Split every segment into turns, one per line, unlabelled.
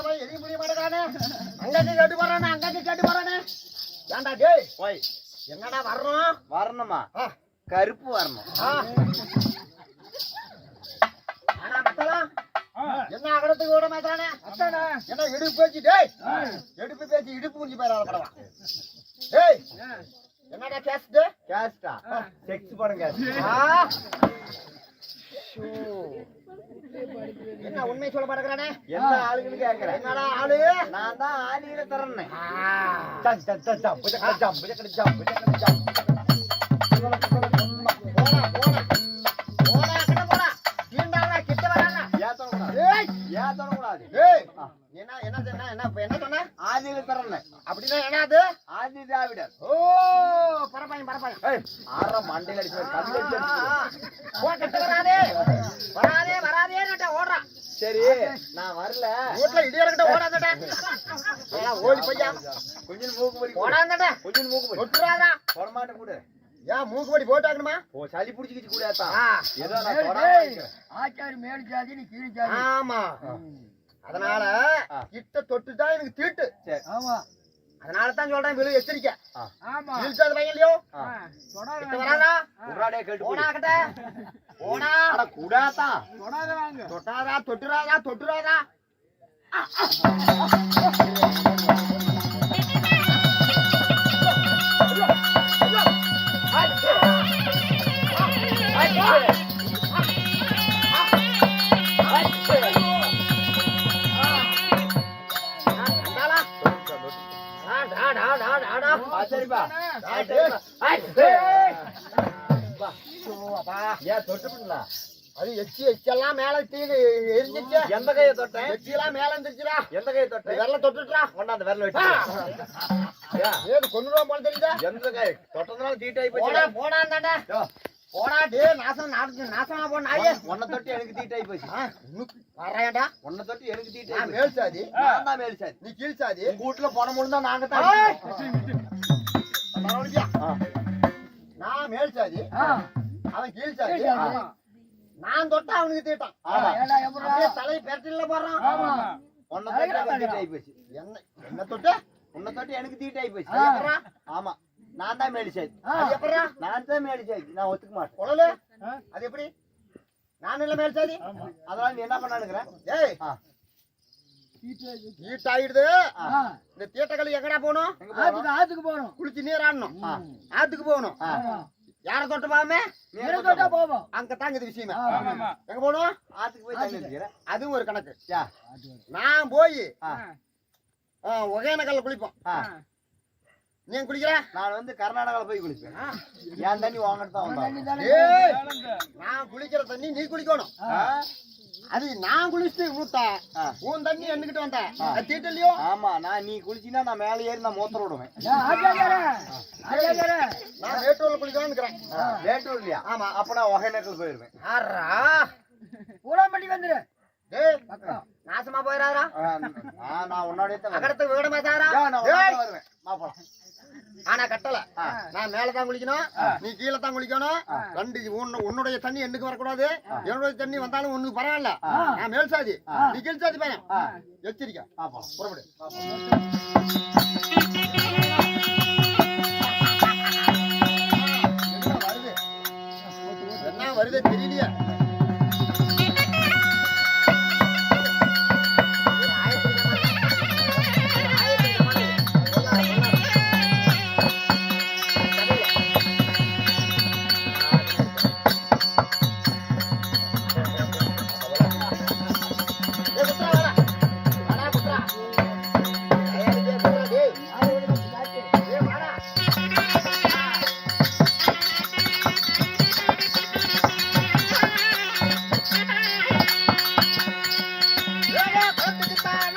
அவன் எதையும் புரிய மாட்டேங்கிறானே? அங்கங்க கேட்டு போறானே அங்கங்க கேட்டு போறானே? ஏன்டா டேய்
போய்.
என்னடா வரணும்?
வரணுமா? கருப்பு வரணும்.
ஆ. ஆனா மத்தலாம் என்ன அகடத்துக்கு விட மாட்டானே என்ன இடுப்பு பேச்சு டேய். இடுப்பு பேச்சு இடுப்பு முடிஞ்சு போயிடாத படவா. டேய். என்னடா கேஸ்ட்
கேஸ்டா செக்ஸ் படம் கேஸ்ட்.
என்ன உண்மை சொல்ல மாட்டேங்கிறானே
என்ன ஆளுங்கன்னு கேக்குறேன்
என்னடா ஆளு?
நான் தான் ஆலியில தரேன்
ஆ.
ஜம் ஜம் ஜம் ஜம் புஜக்கட ஜம் புஜக்கட ஜம் புஜக்கட ஜம்.
போடா போடா போடா. கிட்ட போடா தீண்டாடா கிட்ட வரானா?
ஏன் தொடக்கூடாது
ஏய்.
ஏன் தொடக்கூடாது
ஏய். என்ன என்ன என்ன இப்ப என்ன சொன்ன?
ஆதியில
அப்படின்னா என்னது?
ஆதி திராவிடர்
ஓ பரப்பாயம் பரப்பாயம்.
ஆற மண்டையில அடிச்சு
வராதே. வராதே வராதே ஓடுறான்
சரி நான் வரல.
வீட்டுல இடியறக்கிட்ட ஓடாதடா. ஓடி போய்யா.
கொஞ்சம் மூக்கு படி
ஓடாதடா.
கொஞ்சம் மூக்கு படி
தொட்டுறாதா
போட கூட.
ஏன் மூக்குப்படி போட்டாக்கணுமா?
ஓ சளி பிடிச்சிக்கிச்சு கூட.
ஆச்சாரி மேல் ஜாதி நீ கீழ் ஜாதி.
ஆமா. அதனால. கிட்ட தொட்டுட்டா எனக்கு தீட்டு.
சரி.
ஆமா.
அதனால தான் சொல்றேன் விழு எச்சரிக்கை.
ஆமா.
இழுச்சாது பையன் இல்லையோ?
ஆ.
தொடாத
கிட்ட வராதா
உர்ராடே கேட்டு
போடா.
போடு.
கிட்ட. போடா.
அட கூடாதான்
தொடாத வாங்க.
தொட்டாதா தொட்டுறாதா தொட்டுறாதா?
ஆ, ஏன் தொட்டுப்பீங்களா
அது எச்சி எச்செல்லாம் மேல தீங்க எரிஞ்சிச்சு.
எந்த கையை தொட்டேன்?
எச்சியெல்லாம் மேல இருந்துச்சுடா
எந்த கையை தொட்டேன்?
விரல தொட்டுட்டுடா
கொண்டாந்து விரல வெட்டி ஏன்?
ஏது கொண்டு போல தெரியுதா?
எந்த கை? தொட்டதுனால தீட்டாயி போச்சு
போடா தாண்டா
யோ,
போடா டே நாசம் நாடு நாசமா போ நாயே.
உன்னை தொட்டு எனக்கு தீட்டாயி போச்சு. உன்னை தொட்டு எனக்கு தீட்டாயி
நான் மேல் சாதி
நான் தான் மேல் சாதி
நீ கீழ் சாதி
உங்க வீட்டுல பணம் நாங்க! தான்.
நான் மேல் சாதி அவன் கீழ் சாதி. நான் தொட்டா அவனுக்கு தீட்டான். தலை பெரட்டில போடுறான்.
உன்னை தொட்டு எனக்கு தீட்டாயி போச்சு.
என்ன என்ன தொட்டு?
உன்னை தொட்டு எனக்கு தீட்டாயி போச்சு. ஆமா. நான் தான்
ஆ
அது எப்படா
நான் தான் சாதி நான் ஒத்துக்க மாட்டேன்.
அது எப்படி? நான் இல்ல மேல் சாதி?
அதனால நீ என்ன பண்ணானுங்கிற?
ஏய். ஹீட் ஆயிடுது. இந்த தீட்டக்களி எங்கடா போகணும்?
ஆத்துக்கு போறோம்
குளிச்சு நீராடணும்
ஆ.
ஆத்துக்கு போகணும். யார தொட்டு பாமே
நீ
இரு
எங்க
தொட்டா? போவோம்.
அங்க தாங்க இது விஷயமே. எங்க போகணும்?
ஆத்துக்கு போய் தண்ணி
அதுவும் ஒரு கணக்கு. நான் போய். ஒகேனக்கல்ல குளிப்போம். நீ குளிக்கிற
நான் வந்து கர்நாடகால போய் குளிப்பேன். என் தண்ணி வாங்கிட்டு தான்
நான் குளிக்கிற தண்ணி நீ குளிக்கணும்? அது நான் குளிச்சுட்டு ஊத்தா. உன் தண்ணி என்கிட்ட வந்த. தீட்டலையோ?
ஆமா நான் நீ குளிச்சினா நான் மேலே ஏறி நான் மூத்திர விடுவேன்.
நான் மேட்டூர்ல குளிக்கலாம்னு இருக்கிறேன்
வேட்டூர் இல்லையா
ஆமா.
அப்ப நான் ஒகேனக்கல் போயிருவேன்.
ஆறா
பூராம்பட்டி வந்துரு.
நாசமா போயிடாரா
நான் வருவேன்.
அகடத்துக்கு விடமே தாரா
நான் உன்னோட வருவேன். போலாம்.
ஆனா கட்டல. நான் மேல தான் குளிக்கணும் நீ கீழே தான் குளிக்கணும் ரெண்டு உன்ன- உன்னுடைய தண்ணி எண்ணுக்கு வரக்கூடாது? என்னுடைய தண்ணி வந்தாலும் ஒண்ணுக்கு பரவாயில்ல. நான் மேல் சாதி. நீ கீழ் சாதி பையன். எச்சரிக்கை. புறப்படு. என்ன வருது?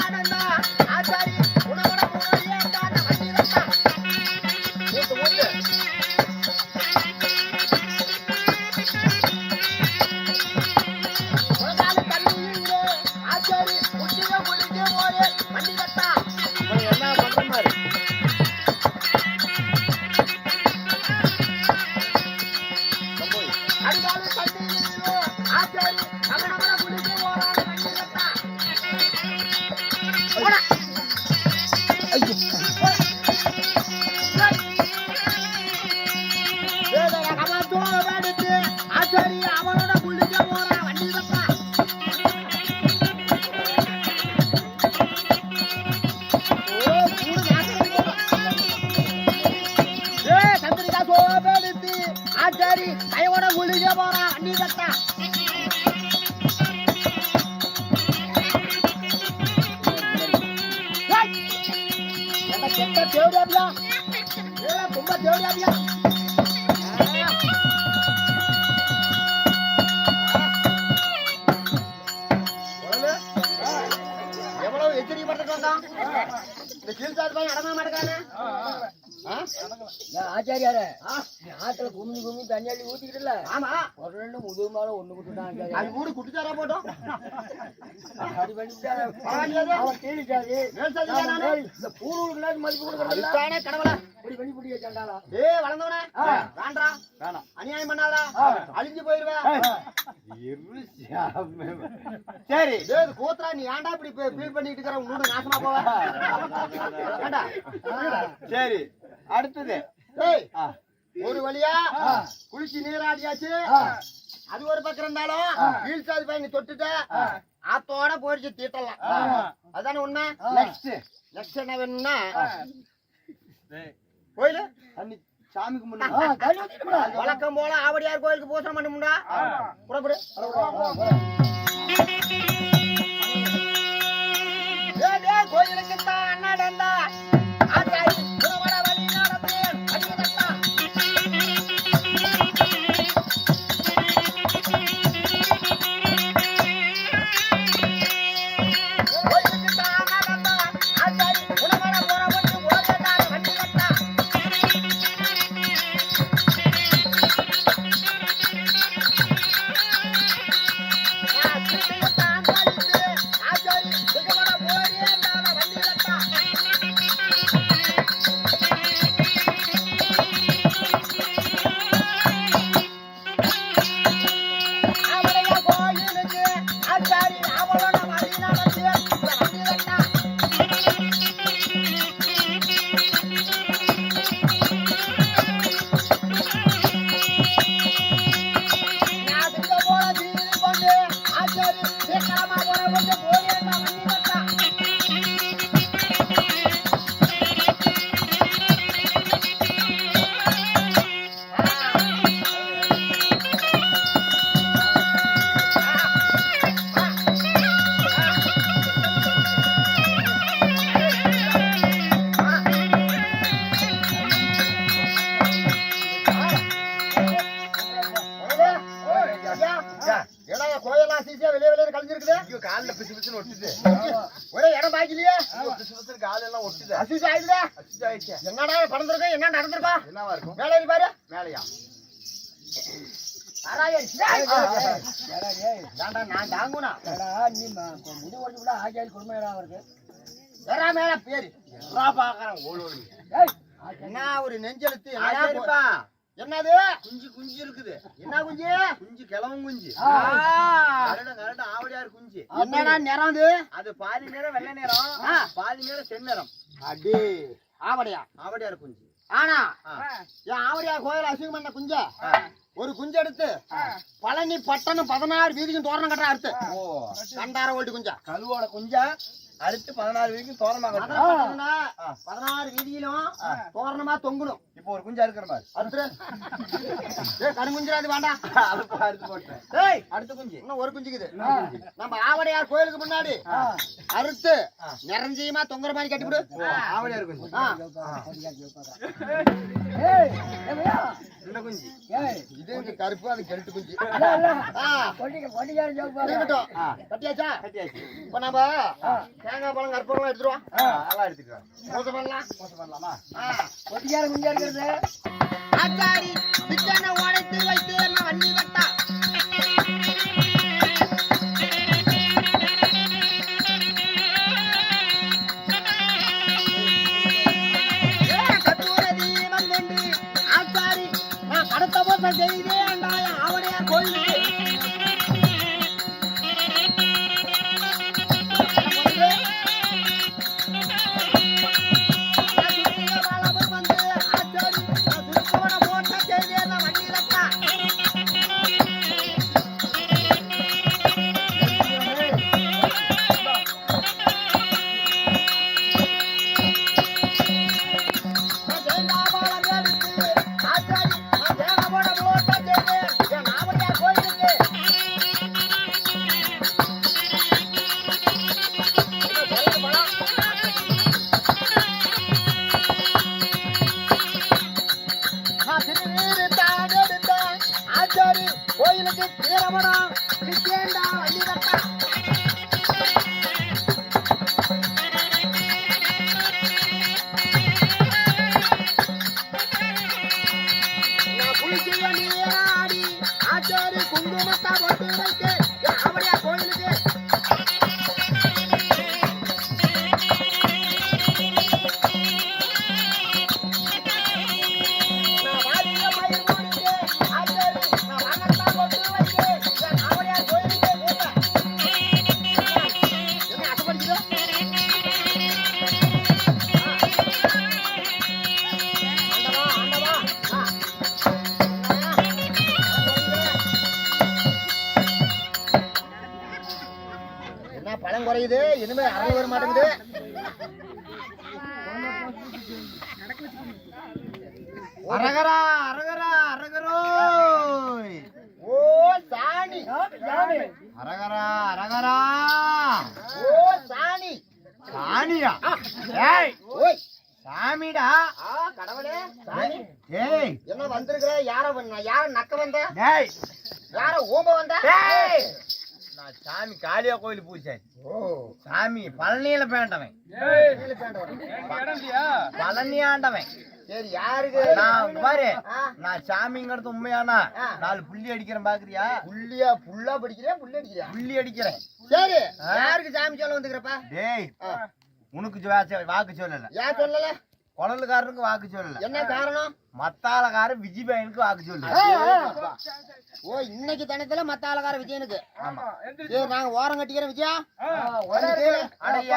நடந்தா, ஆச்சாரி கையோட குளிக்க போறான் வண்டி தட்டா என்ன கெட்ட தேவடியாபியா ஏ ரொம்ப தேவடியாபியா எவ்வளவு எச்சரிக்கை பண்றது வந்தான் இந்த கீழ்சாத்து பையன் அடங்க மாட்டேங்கானே ஆ?
ஏன் ஆச்சாரியாரே
ஆ?
நீ ஆத்துல கும்மி கும்மி அள்ளி ஊத்திக்கிட்டுல.
ஆமா.
ஒரு ரெண்டு முதுகு மேல ஒண்ணு குட்டுட்டான்
அது கூட குட்டிச்சாரா போட்டோம்?
பண்ணிட்டாரு. அவன் இந்த மதிப்பு கொடுக்கறதில்ல.
அதுதானே கடவுளே.
இப்படி பண்ணி புடி வச்சாண்டாளா.
ஏய் வளர்ந்தவனே.
ஆ.
வேண்டா
வேணாம்.
அநியாயம் பண்ணாதடா.
ஆ.
அழிஞ்சு போயிருவே.
இரு சாமி. சரி
கூத்துறா நீ ஏன்டா இப்படி ஃபீல் பண்ணிட்டு இருக்கற? உன்னோட நாசமா போவ.
சரி அடுத்தது.
ஒரு வழியா. குளிச்சு நீராடியாச்சு. அது ஒரு பக்கம் இருந்தாலும் கீழ் சாதி பையன் தொட்டுட்ட ஆத்தோட போயிடுச்சு தீட்டலாம். அதானே உண்மை?
நெக்ஸ்ட்
நெக்ஸ்ட் என்ன வேணும்னா கோயிலு?
தண்ணி சாமிக்கு முன்னாடி.
வழக்கம் போல ஆவடியார் கோயிலுக்கு பூசணம் பண்ணுமுண்டா புறப்படு. கோயிலுக்கு தான் நடந்தா.
ஒட்டுது
ஒரே இடம்
பிசு பிசுன்னு காலெல்லாம் ஒட்டுது
அசிசி ஆயிடுதா
ஆயிடுச்சு
என்னடா பறந்துருக்கோம் என்ன நடந்திருக்கா
என்னவா இருக்கும்
மேலே பாரு
மேலையா
நான் தாங்குனா?
நீ முடி ஓடி விட அவருக்கு.
ஏறா மேல பேரு.
பாக்குறேன்
என்ன ஒரு நெஞ்செழுத்து என்னது?
குஞ்சு குஞ்சு இருக்குது.
என்ன குஞ்சு?
குஞ்சு கிழவன் குஞ்சு. கரட ஆவடியார் குஞ்சு.
என்னடா நிறம் அது?
அது பாதி நேரம் வெள்ளை நேரம். பாதி நேரம் செந்நிறம்
அடி ஆவடையா
ஆவடியார் குஞ்சு.
ஆனா. என் ஆவடியா கோயில் அசிங்கம் பண்ண குஞ்ச. ஒரு குஞ்சு எடுத்து பழனி பட்டணம் பதினாறு வீதிக்கும் தோரணம் கட்டுற அறுத்து.
ஓ
கண்டார ஓட்டு குஞ்சா.
கழுவோட குஞ்சா அறுத்து பதினாறு வரைக்கும் தோரணமாக
மதுரை பட்டணம்னா பதினாறு வீதியிலும் தோரணமா தொங்கணும்.
இப்போ ஒரு குஞ்சா இருக்கிற மாதிரி.
அறுத்துரு ஏய் கருங்குஞ்சிராது வேண்டாம்
அது அறுத்து போட்டேன். அடுத்த குஞ்சு.
இன்னும் ஒரு குஞ்சுக்குது. நம்ம ஆவடையார் கோயிலுக்கு முன்னாடி. அறுத்து நிறஞ்சியமா தொங்குற மாதிரி கட்டிவிடு
ஆவடியார் குஞ்சு. குஞ்சு.
இது இந்த கருப்பு அது கெல்ட்டு குஞ்சு. கட்டியாச்சா?
கட்டியாச்சு.
இப்ப நம்ம தேங்காய் பழம் கற்பூரம் எடுத்துருவோம்
அதெல்லாம் எடுத்துக்கிறேன்
பூஜை பண்ணலாம்.
மோசம் பண்ணலாமா?
குஞ்சா இருக்கிறது?
ஆச்சாரி உடைத்து வைத்து என்ன வண்டி வட்டா நான் கடத்த போட்ட அவனையா கொள்ளே
அரகரா அரகரா.
ஓ சாணி.
சாணியா? ஏய்
ஓய்.
சாமிடா.
கடவுளே. சாணி.
ஏய்.
என்ன வந்திருக்கிற? யார வந்த யார நக்க வந்த?
டேய்
யார ஓம்ப வந்த?
டேய் நான் சாமி காளியா கோயில் பூசாரி
ஓ.
சாமி பழனியில பேண்டவன். பழனி ஆண்டவன்
சரி யாருக்கு?
நான் பாரு. நான் சாமிங்கிறது உண்மையானா. நாலு புள்ளி அடிக்கிறேன் பாக்குறியா?
புள்ளியா புள்ளா படிக்கிறியா புள்ளி அடிக்கிறியா
புள்ளி அடிக்கிறேன்.
சரி. யாருக்கு சாமி சொல்ல வந்துக்கிறப்ப?
டேய். உனக்கு வாக்கு சொல்லல.
சொல்லல?
குழலுக்காரனுக்கு வாக்கு சொல்லல.
என்ன காரணம்?
மத்தாளக்காரன் விஜய் பையனுக்கு வாக்கு
அப்பா. ஓ இன்னைக்கு தினத்துல மத்த ஆளக்கார விஜயனுக்கு.
ஆமா.
நாங்க ஓரம் கட்டிக்கிறோம் விஜயா?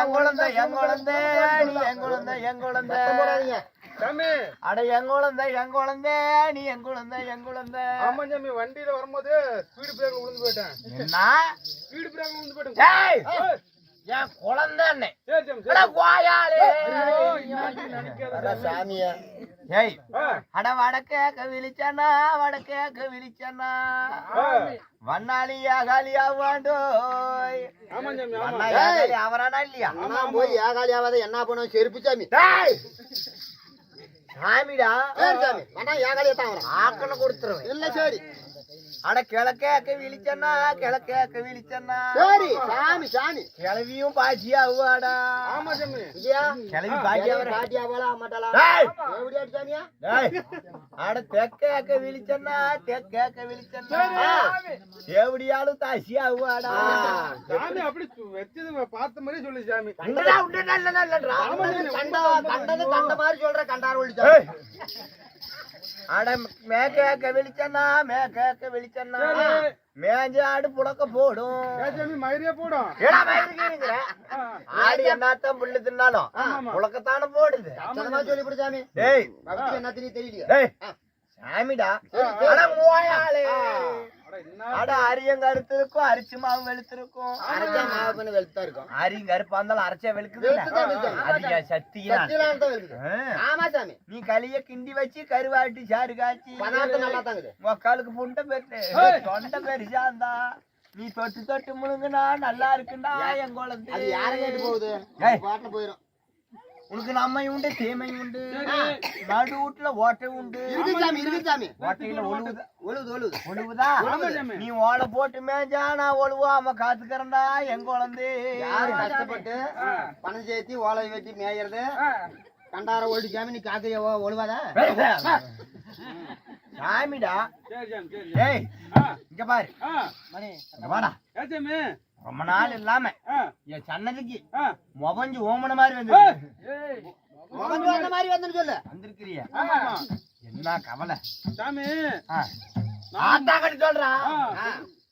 என் குழந்தை என் குழந்தை என் குழந்தை. என் குழந்தை அட என் குழந்தை என் குழந்தை நீ என் குழந்தை என் குழந்தை.
ஆமா சாமி வண்டியில வரும்போது ஸ்பீடு பிரேக் விழுந்து போயிட்டேன்.
என்ன?
ஸ்பீடு பிரேக் விழுந்து போயிட்டேன்.
என் குழந்தை
சாமியா.
ஏய் அட வடக்கேக்க விழிச்சனா வடக்கேக்க விழிச்சனா. வண்ணாலியா காலியா வாண்டோய். அவரானா இல்லையா?
அண்ணா போய் ஏகாலி ஆகாத என்ன பண்ணுவோம் செருப்பு சாமி.
டேய்! சாமிடா.
சரி சாமி? அண்ணா ஏகாலியா வரும்
ஆக்கணும் கொடுத்துருவேன்.
இல்ல சரி.
அட கிழக்கேக்க விழிச்சனா கிழக்கேக்க விழிச்சனா
சரி சாமி சாமி.
கிளவியும் பாச்சியா அவ்வாடா
ஆமா சாமி.
கிளவி
போல மாட்டாளா? எப்படி அடி
தெக்கேக்க விழிச்சனா தெக்கேக்க விழிச்சனா எவடியாலும் தாசியா
சாமி. அப்படி வச்சது பார்த்த மாதிரி சொல்லு சாமி.
உண்டடா உண்டு நல்லடா
கண்ட கண்டது கண்ட மாதிரி சொல்ற கண்டார். சாமி.
அட மேக்கேக்க வெளிச்சன்னா மேக்கேக்க வெளிச்சன்னா
சரி.
மேஞ்ச ஆடு புழக்க போடும்.
மயிரியா போடும்.
ஆடு என்னத்தான் புல்லு தின்னாலும். புழக்கத்தானே போடுது.
சொல்லி போடு சாமி.
டேய்
பக்தி என்ன தெரியலையா?
டேய் சாமிடா. மூவாயாளே.
அட என்ன?
அட அரியம் கருத்திருக்கும் அரிச்சு மாவு வெளுத்திருக்கும்.
அரைச்சா மாவு பண்ண வெளுத்தா இருக்கும்.
அரியும் கருப்பா இருந்தாலும் அரைச்சா வெளுக்குது. அதிக
வெளுக்குது. ஆமா சாமி.
நீ களிய கிண்டி வச்சு கருவாட்டி சாறு காய்ச்சி. மக்காளுக்கு புண்டை பெட்டு. தொண்டை பெருசாந்தா நீ தொட்டு தொட்டு முழுங்குனா நல்லா இருக்குண்டா என் குழந்தை.
அது யார கேட்டு போகுது?
ஏய். உனக்கு நன்மை உண்டு தீமை உண்டு நடு வீட்டுல ஓட்டை உண்டு.
இருக்கு சாமி இருக்கு. சாமி.
ஓட்டையில ஒழுவுதா
ஒழுகுது. ஒழுகுது
ஒழுவுதா
சாமி.
நீ ஓலை போட்டு மேஞ்சா நான் ஒழுவாம காத்துக்கிறேன்டா என் குழந்தை.
யாரு கஷ்டப்பட்டு பணம் சேர்த்தி ஓலை வெட்டி மேயறது? கண்டார ஓடி சாமி நீ காக்கைய ஒழுவாத?
சாமிடா.
சரி சாமி சரி
ஏய் இங்க பாரு. இங்க வாடா. ரொம்ப நாள் இல்லாம என் சன்னதிக்கு. முகஞ்சு ஓமன மாதிரி வந்து
ஏய்,
முகந்து வந்த மாதிரி வந்து சொல்லு.
வந்திருக்கிறிய?
ஆமா.
என்ன கவலை?
சாமி.
ஆத்தா கட்டி சொல்றா.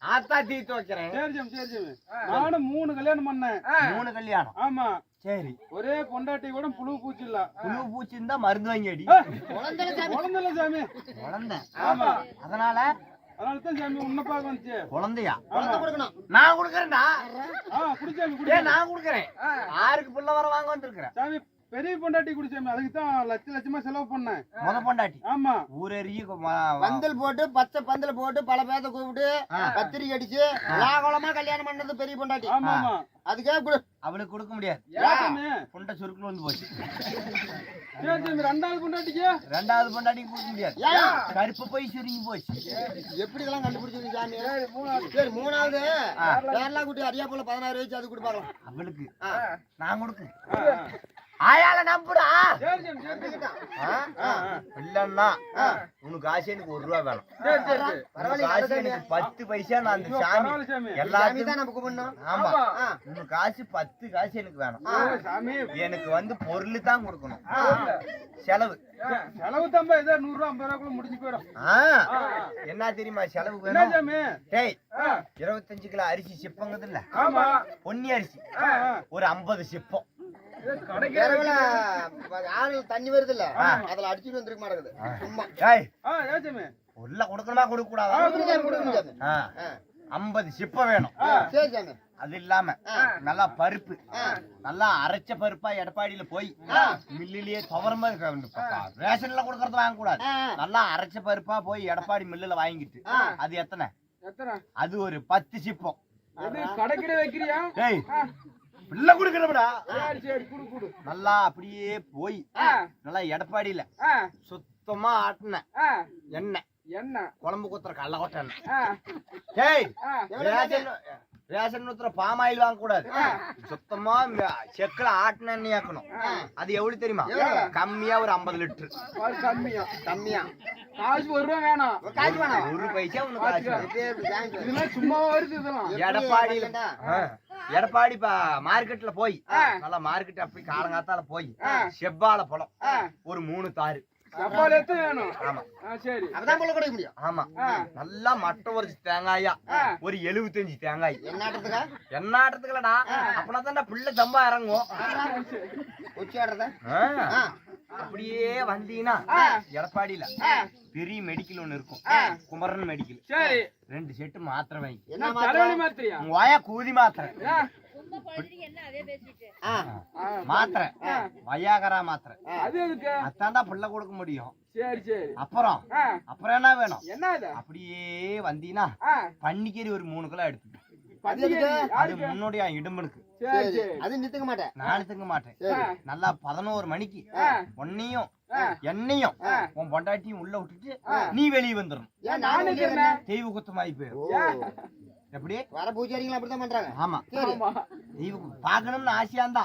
ஆத்தா தீர்த்து வைக்கிறேன்
சரி சாமி சரி சாமி நானும் மூணு கல்யாணம் பண்ணேன்.
மூணு கல்யாணம்?
ஆமா.
சரி.
ஒரே பொண்டாட்டி கூட புழு பூச்சி இல்ல
புழு பூச்சி இருந்தா மருந்து வாங்கி அடி
குழந்தை சாமி.
குழந்தைல சாமி.
குழந்தை
ஆமா.
அதனால குழந்தையா?
குழந்தை கொடுக்கணும்.
நான் கொடுக்கறேன்டா. நான் கொடுக்கறேன். ஆருக்கு புள்ள வர வாங்க வந்திருக்கிறேன்.
சாமி பெரிய பொண்டாட்டி குடிச்சாமி அதுக்கு தான் லட்ச லட்சமா செலவு பண்ணேன்.
முத பொண்டாட்டி?
ஆமா.
ஊரறிய
பந்தல் போட்டு பச்சை பந்தல் போட்டு பல பேத்த கூப்பிட்டு கத்திரிக்கை அடிச்சு லாகோலமா கல்யாணம் பண்ணது பெரிய பொண்டாட்டி.
ஆமா ஆமா.
அதுக்கே கொடு.
அவளுக்கு கொடுக்க முடியாது. புண்டை சுருக்குல வந்து போச்சு.
ரெண்டாவது பொண்டாட்டிக்கு?
ரெண்டாவது பொண்டாட்டிக்கு கொடுக்க முடியாது.
ஏன்
கருப்பு போய் சுருங்கி போச்சு.
எப்படி இதெல்லாம் கண்டுபிடிச்சிருக்கீங்க சாமி? சரி மூணாவது. கேரளா குட்டி அரியா போல பதினாறு வயசு அது கொடுப்பாங்க
அவளுக்கு. நான் கொடுக்க ஆயால நம்புடா? இல்லன்னா உனக்கு ஆசை எனக்கு ஒரு ரூபா வேணும்.
சரி சரி சரி.
உனக்கு ஆசை எனக்கு பத்து பைசா நான் அந்த சாமி எல்லாத்தையும்
தான் நம்ம கூப்பிடணும்
ஆமா. உனக்கு காசு பத்து காசு எனக்கு வேணும். எனக்கு வந்து பொருள் தான் கொடுக்கணும். செலவு.
செலவு தம்பா ஏதோ நூறு ரூபா ஐம்பது ரூபாக்குள்ள முடிஞ்சு போயிடும்.
என்ன தெரியுமா செலவு
என்ன
வேணும்?
சாமி?
டேய் இருபத்தஞ்சு கிலோ அரிசி சிப்பங்குது இல்ல
ஆமா.
பொன்னி அரிசி. ஒரு ஐம்பது சிப்பம்.
ஆறு தண்ணி வருது இல்ல அதுல அடிச்சுட்டு வந்துருக்க மாட்டேங்குது. சும்மா.
உள்ள கொடுக்கணுமா கொடுக்க கூடாதா ஐம்பது சிப்பம் வேணும்.
சரி சாமி
அது இல்லாம. நல்லா பருப்பு. நல்லா அரைச்ச பருப்பா எடப்பாடியில போய் மில்லிலேயே துவரமா ரேஷன்ல கொடுக்கறது வாங்க கூடாது. நல்லா அரைச்ச பருப்பா போய் எடப்பாடி மில்லுல வாங்கிட்டு. அது எத்தனை?
எத்தனை?
அது ஒரு பத்து சிப்பம்.
கடைக்கிட வைக்கிறியா?
பிள்ளை கொடுக்கணும்டா
சரி சரி குடு குடு.
நல்லா அப்படியே போய் நல்லா எடப்பாடியில சுத்தமா ஆட்டின. எண்ணெய்.
என்ன
குழம்பு குத்துற கடல கொட்ட எண்ணெய். ரேஷன் ரேஷன் ஊத்துற பாம் ஆயில் வாங்க கூடாது. சுத்தமா செக்குல ஆட்டின எண்ணெய் ஆக்கணும். அது எவ்வளவு தெரியுமா? கம்மியா ஒரு ஐம்பது லிட்டர்.
கம்மியா.
கம்மியா.
காசு ஒரு ரூபா வேணாம்.
காசு வேணாம்.
ஒரு பைசா உனக்கு காசு
சும்மாவா வருது இதெல்லாம்?
எடப்பாடியில.
வாங்கிட்டா?
ஆ. எடப்பாடி பா மார்க்கெட்ல போய். நல்லா மார்க்கெட் அப்படி காலங்காத்தால போய். செவ்வாழை பழம். ஒரு மூணு தாரு.
டப்பால எத்தனை வேணும்?
ஆமா.
ஆ சரி.
அப்பதான் புள்ள கொடுக்க முடியும்.
ஆமா. நல்லா மட்டை ஒரு தேங்காயா. ஒரு எழுபத்தஞ்சு தேங்காய்.
என்ன ஆட்டத்துக்கா
என்ன ஆட்டத்துக்குலடா அப்பனா தான் பிள்ளை தம்பா இறங்கும். அப்படியே வந்தீங்கன்னா எடப்பாடியில பெரிய மெடிக்கல் ஒண்ணு இருக்கும். குமரன் மெடிக்கல்
சரி.
ரெண்டு செட்டு மாத்திரை வாங்கி.
என்ன
மாத்திரியா?
உங்க வாயா கூதி மாத்திரை. மாத்திரை. வயாகரா மாத்திரை.
அது எதுக்கு?
அத்தாண்டா பிள்ளை கொடுக்க முடியும்.
சரி சரி.
அப்புறம்? அப்புறம் என்ன வேணும்? அப்படியே வந்தீங்கன்னா பன்னிக்கறி ஒரு மூணு கிலோ எடுத்து அது? முன்னுடைய இடும்பனுக்கு
சரி சரி.
அது நித்துக்க மாட்டேன்.
நான் திங்க மாட்டேன். நல்லா பதினோரு மணிக்கு
ஆ.
என்னையும். உன் பொண்டாட்டியும் உள்ள விட்டுட்டு. நீ வெளியே
நிக்கிறேன்
தெய்வ குத்தமாயி போயிடும். எப்படி
வர பூஜாரிங்களும் அப்படித்தான் பண்றாங்க.
ஆமா. தெய்வ பாக்கணும்னு ஆசையா இருந்தா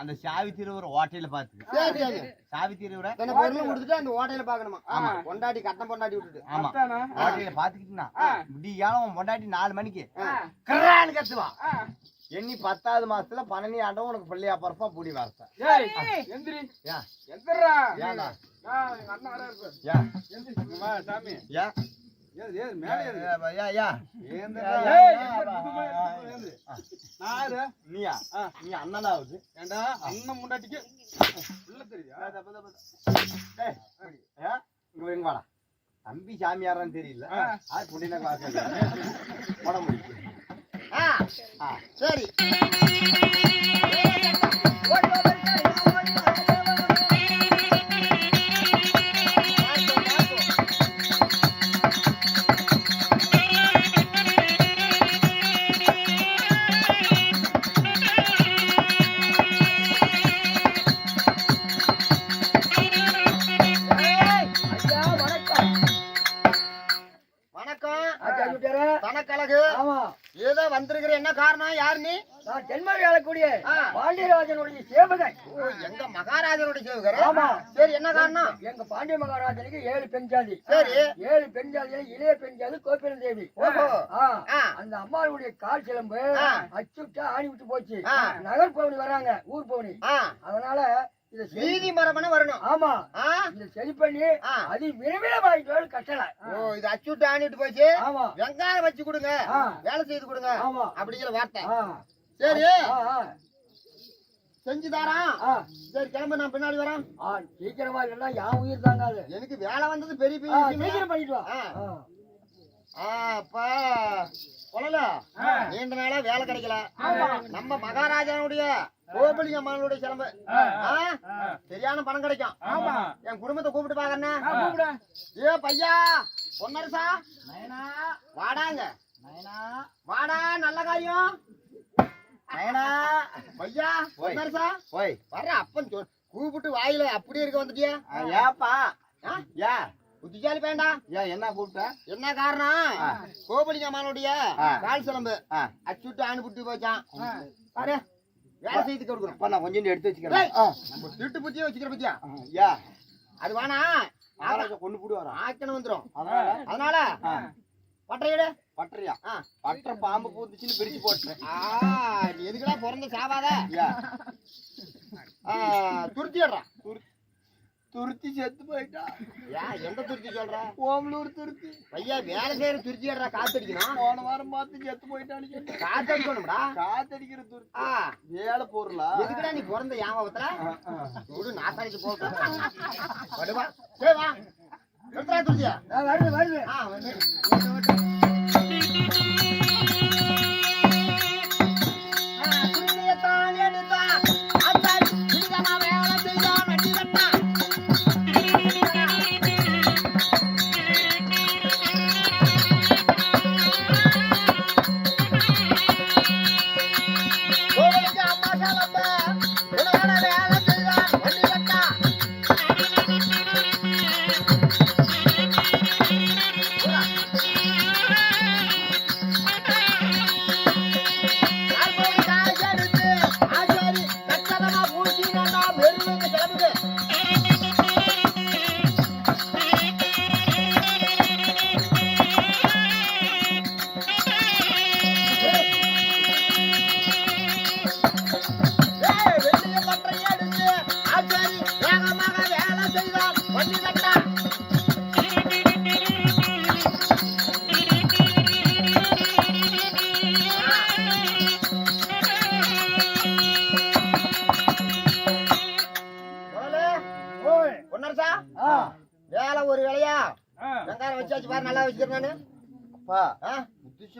அந்த சாவி திருவுற ஓட்டையில
சரி
சாவி திருவுற
பொருளும் கொடுத்துட்டு அந்த ஓட்டையில பாக்கணுமா ஆமா. பொண்டாட்டி கட்டம் பொண்டாட்டி விட்டுட்டு.
ஆமா? ஓட்டையில பாத்துக்கிட்டுனா விடியால உன் பொண்டாட்டி நாலு மணிக்கு
ஆ,
கர்றான்னு கத்துவா.
ஆ.
எண்ணி பத்தாவது மாசத்துல பன்னெண்டு ஆண்டும் உனக்கு பிள்ளையா பரப்பா புடி வார்த்தை.
ஏய், எந்திரி.
ஏன்
அண்ணன்?
நீயா. நீ அண்ணனாவது
ஏண்டா அண்ணன் முண்டாட்டிக்கு உள்ள தெரியுதா?
இங்க வாடா தம்பி சாமியாரான்னு தெரியல
ஆ.
அது முடியும்
ஆ,
ஆ
சரி எங்க மகாராஜனுடைய சேவகர்
ஆமா.
சரி என்ன காரணம்?
எங்க பாண்டிய மகாராஜனுக்கு ஏழு பெண் ஜாதி.
சரி.
ஏழு பெண் ஜாதியில இளைய பெண் ஜாதி கோபிரன் தேவி. அந்த அம்மாளுடைய கால் சிலம்பு
ஆ.
அச்சுட்டா ஆணி விட்டு போச்சு. நகர் பவனி வராங்க ஊர் பவனி. அதனால இத சரி
வீதி மரபணு வரணும்.
ஆமா. இத சரி பண்ணி. அது விரைவில் வாங்கிட்டு கட்டல
ஓ இது அச்சுட்டு ஆணிட்டு போச்சு?
ஆமா.
வெங்காயம் வச்சு கொடுங்க. வேலை செய்து கொடுங்க.
ஆமா.
அப்படிங்கிற வார்த்தை. சரி.
ஆ, ஆ.
செஞ்சு தாரான்
ஆ.
சரி கிளம்பு நான் பின்னாடி வரேன்.
சீக்கிரமா இல்லைன்னா என் உயிர் தாங்காது
எனக்கு வேலை வந்தது பெரிய பெரிய.
சீக்கிரம் பண்ணிட்டு வா.
அப்பா. கொலல நீண்ட நாளா வேலை கிடைக்கல. நம்ம மகாராஜாவுடைய கோபலிங்க அம்மனுடைய சிலம்பு? சரியான பணம் கிடைக்கும்.
ஆமா.
என் குடும்பத்தை கூப்பிட்டு பாக்கறேன். ஏ பையா பொன்னரசா? வாடாங்க. வாடா நல்ல காரியம்.
நயனா
பையா பொன்னரசா
ஓய்
வர்ற அப்பன் கூப்பிட்டு வாயில அப்படியே இருக்க வந்துட்டியா
ஏப்பா? ஏ
புத்திசாலி பேண்டா
ஏன் என்ன கூப்பிட்ட
என்ன காரணம் கோபலிங்க அம்மனுடைய
ஆ.
கால் சிலம்பு. அச்சுட்டு ஆணி புட்டி போச்சான் பாரு வேலை செய்து கொடுக்கணும்
அப்ப நான் கொஞ்சம் எடுத்து வச்சுக்கிறேன்
நம்ம திருட்டு புத்தியே வச்சுக்கிற பத்தியா
யா
அது வேணா
கொண்டு போடு வரா
ஆக்கணும் வந்துரும்
அதனால
பட்டையிடு
பட்டறியா. பட்டற பாம்பு பூந்துச்சுன்னு பிரிச்சு போட்டுறேன்
ஆ, நீ எதுக்குடா பிறந்த சாவாத? துருத்திடுறான்
துருத்தி செத்து போயிட்டா.
ஏன் எந்த துருத்தி சொல்ற?
ஓமலூர் துருத்தி.
பையா வேலை செய்யற துருத்திடுறா காத்தடிக்கணும்.
போன வாரம் பார்த்து செத்து போயிட்டான்னு.
காத்தடிக்கணும்டா.
காத்தடிக்கிற துருத்தி.
ஆ.
வேலை பொருளா?
எதுக்குடா நீ பிறந்த
ஆ.
விடு நாசாரிக்கு போக வருவா சரி வா. எடுத்துடா துருத்தியா.
வருது வருது.
どどど!? நானு?
அப்பா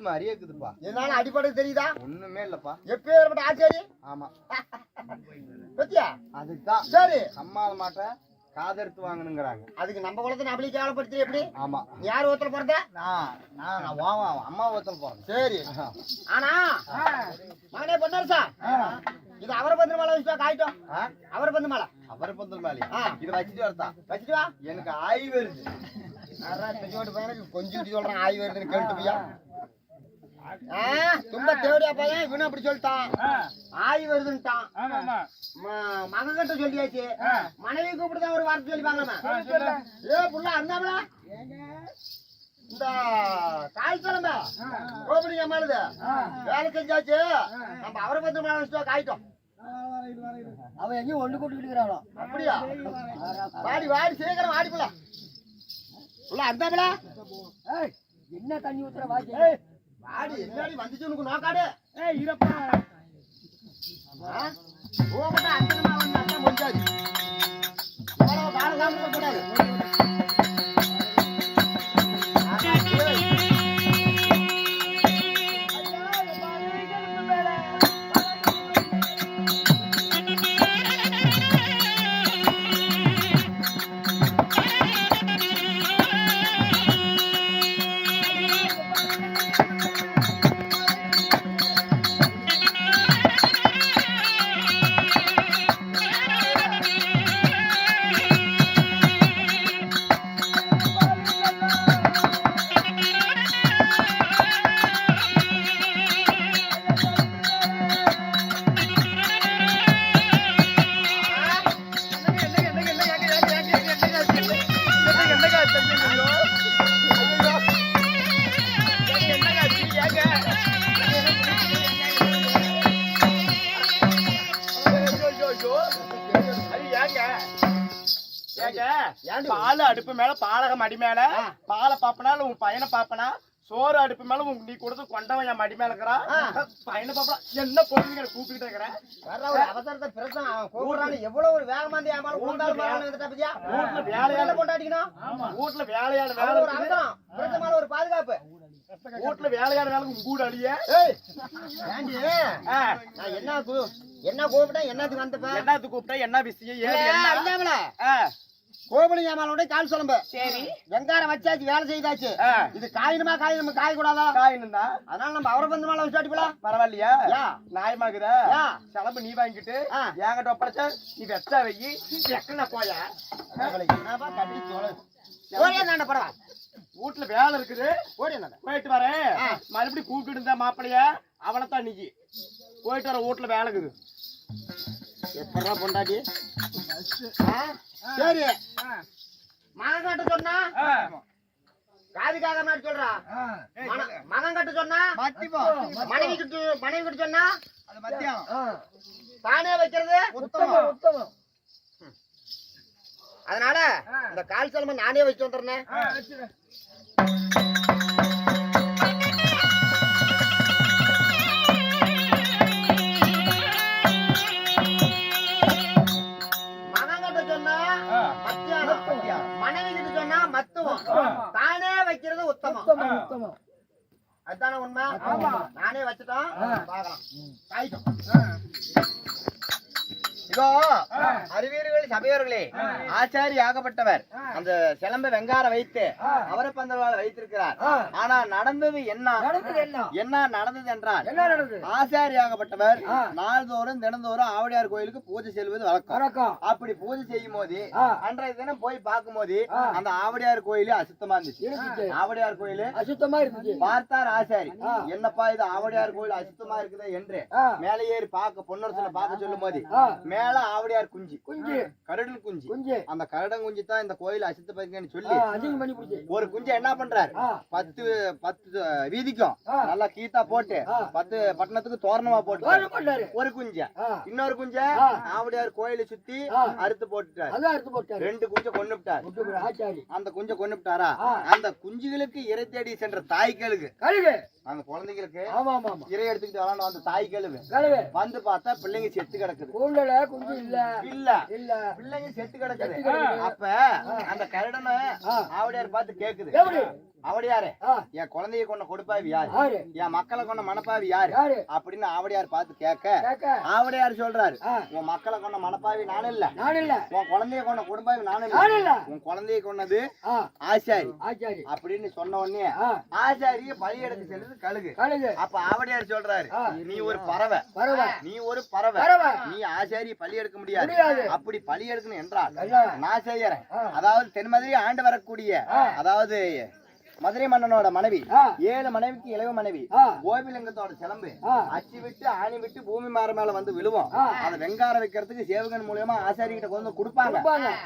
மாதிரியே இருக்குதுப்பா.
அடிப்படை தெரியுதா?
ஒண்ணுமே இல்லப்பா.
எப்பேற்பட்ட ஆச்சாரி.
ஆமா.
பத்தியா?
அதுதான்
சரி.
அம்மாவை மாட்ட காதெடுத்து வாங்கணுங்கிறாங்க.
அதுக்கு நம்ம குளத்தை நம்மளே கேவலப்படுத்துற எப்படி?
ஆமா.
நீ யார் ஒருத்தர பிறந்த?
நான் நான் நான் வாவா அம்மா ஒருத்தல் போறேன்
சரி. ஆனா மகனே பொன்னரசா? இது அவரை பந்து மலை வச்சுட்டா காயிட்டோம். அவரை பந்து மலை.
அவரை பந்தல் மேலே. இது வச்சுட்டு வரதா
வச்சுட்டு வா.
எனக்கு ஆய் வருது
கொஞ்சம் சொல்றான் ஆய் வருதுன்னு கேட்டு போயா ஆ, தும்ப தேவடியா பையன் இவனும் அப்படி சொல்லிட்டான். ஆய் வருதுன்ட்டான். மகன் கிட்ட சொல்லியாச்சு. மனைவி கூப்பிட்டுதான் ஒரு வார்த்தை சொல்லிப்பாங்க ஏ புள்ள அண்ணாமல? இந்த காய்ச்சலம்ப கோபடிங்க வேலை செஞ்சாச்சு. நம்ம அவரை பத்து மேல வச்சுட்டோம் காய்ட்டோம்.
அவன் எங்கேயும் ஒண்ணு கூட்டிட்டு இருக்கிறானோ?
அப்படியா? வாடி வாடி சீக்கிரம் வாடி அந்தாமல
ஏய் என்ன தண்ணி ஊத்துற வாக்கி
வாடி என்னடி வந்துச்சு உனக்கு? நோக்காடு ஆ? கோபப்பட்ட அந்தனமா வந்து அதான் முடிஞ்சாச்சு எவ்வளவு காலம் காமிக்க கூடாது
மடி மேல. பாலை பாப்பனா உன் பையனை பாப்பனா? சோறு அடுப்பு மேல உன் நீ கொடுத்து கொண்டவன் என் மடி மேல இருக்கிறான்.
ஆ.
பையனை பாப்பனா? என்ன பொருளுங்க கூப்பிட்டு இருக்கிறேன்
ஒரு அவசரத்தை பிரச்சனை அவன் கூப்பிடுறான்னு எவ்வளவு ஒரு வேகமா இருந்து பரவாயில்ல வந்துட்டா பத்தியா?
வீட்டுல
வேலை கொண்டாடிக்கணும்?
வீட்டுல வேலையாள வேலை
அவ்வளவு ஒரு
இருக்குது.
அவசரம். பிரச்சனை ஒரு பாதுகாப்பு.
வீட்டுல வேலையாள வேலை உன் கூட அழிய.
நான் என்ன கூ- என்ன கூப்பிட்டேன்? என்னத்துக்கு வந்தப்ப?
என்னத்துக்கு கூப்பிட்டா என்ன விஷயம்? ஆ,
கோபலி ஏமாலோட கால் சொல்லும்ப
சரி.
வெங்காரம் வச்சாச்சு வேலை செய்தாச்சு. இது காயணுமா காயணுமா காய கூடாதா
காயினுந்தா
அதனால நம்ம அவரை பந்து மேல வச்சு அடிப்பலாம்
பரவாயில்லையா?
யா.
செலவு நீ வாங்கிட்டு. என்கிட்ட ஒப்படைச்சா நீ வெச்சா வையி எக்கன போய?
கட்டி சோழ
வீட்டுல வேலை இருக்குது. போயிட்டு வரேன். மறுபடியும் கூப்பிட்டு இருந்த மாப்பிளைய அவனைத்தான் நீ போயிட்டு வர வீட்டுல வேலை இருக்குது.
எப்படா பொண்டாட்டி? ஆ? சரி. மகன் கட்ட சொன்னா? காதுக்காக மாதிரி சொல்றா? மகன் கட்ட சொன்னா? மனைவி கிட்ட மனைவி கிட்ட சொன்னா. தானே வைக்கிறது?
உத்தமம். உத்தமம்.
அதனால இந்த கால் சிலம்பை நானே வச்சு வந்துடுறேன். உத்தமம்
உத்தமம்
அதுதானே உண்மை? நானே வச்சுட்டோம். காய்க்கும்
இதோ அறிவியர்கள் சபையோர்களே ஆச்சாரி ஆகப்பட்டவர் அந்த சிலம்ப வெங்கார வைத்து அவரை பந்தவாள வைத்திருக்கிறார். ஆனா நடந்தது என்ன?
என்ன?
நடந்தது என்றால் ஆசாரி ஆகப்பட்டவர் நாள்தோறும் தினந்தோறும் ஆவடியார் கோயிலுக்கு பூஜை செல்வது வழக்கம். அப்படி பூஜை செய்யும் போது. அன்றைய தினம் போய் பார்க்கும் போது அந்த ஆவடியார் கோயிலே அசுத்தமா இருந்துச்சு. ஆவடியார் கோயிலு
அசுத்தமா இருந்துச்சு.
பார்த்தார் ஆசாரி என்னப்பா இது ஆவடியார் கோயில் அசுத்தமா இருக்குதே என்று.
ஆ.
மேலே ஏறி பார்க்க பொன்னரசனை பார்க்க சொல்லும் போது. மேல ஆவடியார் குஞ்சு.
குஞ்சு.
கருடன் குஞ்சு.
குஞ்சு.
அந்த கருடன் குஞ்சு தான் இந்த கோயில் அசுத்தப்படுதுன்னு
ஆ,
சொல்லி ஒரு குஞ்சு என்ன பண்றாரு. பத்து பத்து வீதிக்கும். நல்லா கீத்தா போட்டு. பத்து பட்டணத்துக்கு தோரணமா போட்டு ஒரு குஞ்ச. இன்னொரு குஞ்ச. ஆவடியார் கோயிலை சுத்தி. அறுத்து போட்டுட்டாரு. ரெண்டு குஞ்ச கொண்டு விட்டாரு
விட்டு போடு, ஆச்சாரி.
அந்த குஞ்ச கொண்டு விட்டாரா
ஆ.
அந்த குஞ்சுகளுக்கு இறை தேடி சென்ற தாய்களுக்கு அந்த
ஆமா
இறை எடுத்துக்கிட்டு விளாண்டு அந்த தாய்களுக்கு வந்து பார்த்தா பிள்ளைங்க செத்து கிடக்குது.
குஞ்சு இல்ல.
இல்ல.
இல்ல.
பிள்ளைங்க செத்து கிடக்குது. அப்ப அந்த கரடனை. ஆவடியார் பார்த்து கேக்குது.
ஆ.
என் குழந்தைய கொண்ட கொடுப்பாவி யாரு? என் மக்களை கொண்ட மனப்பாவி யாரு? அப்படின்னு ஆவடியார் பார்த்து கேட்க? ஆவடியார் சொல்றாரு. உன் மக்களை கொண்ட மனப்பாவி நான் இல்ல.
இல்ல
உன் குழந்தைய கொண்ட குடும்பாவி நான்
நான்
இல்ல உன் குழந்தைய கொண்டது ஆசாரி
ஆச்சாரி.
அப்படின்னு சொன்ன உடனே ஆசாரிய பழி எடுக்க செல்லுது கழுகு.
கழுகு.
அப்ப ஆவடியார் சொல்றாரு. நீ ஒரு பறவை.
பறவை.
நீ ஒரு பறவை. நீ ஆசாரிய பழி எடுக்க முடியாது. அப்படி பழி எடுக்கணும் என்றால். நான் செய்யறேன். அதாவது தென்மதுரை ஆண்டு வரக்கூடிய அதாவது மதுரை மன்னனோட மனைவி. ஏழு மனைவிக்கு இளைய மனைவி. கோபிலிங்கத்தோட சிலம்பு. அச்சி விட்டு ஆணி விட்டு பூமி மாற மேல வந்து விழுவோம். அதை வெங்காரம் வைக்கிறதுக்கு சேவகன் மூலியமா ஆசாரி கிட்ட கொண்டு கொடுப்பாங்க.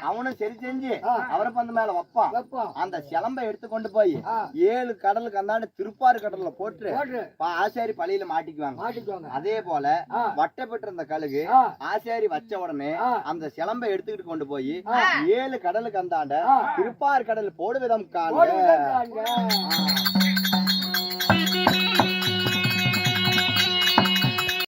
அவனும் சரி செஞ்சு. அவரை பந்து மேல வைப்பான் அந்த சிலம்பை எடுத்து கொண்டு போய். ஏழு கடலுக்கு அந்தாண்டு திருப்பாறு கடல்ல போட்டு ஆசாரி பழியில மாட்டிக்குவாங்க அதே போல. வட்டப்பட்டு இருந்த கழுகு. ஆசாரி வச்ச உடனே. அந்த சிலம்பை எடுத்துக்கிட்டு கொண்டு போய். ஏழு கடலுக்கு அந்தாண்ட
ஆ.
திருப்பார் கடல் போடு விதம் கால
Oh,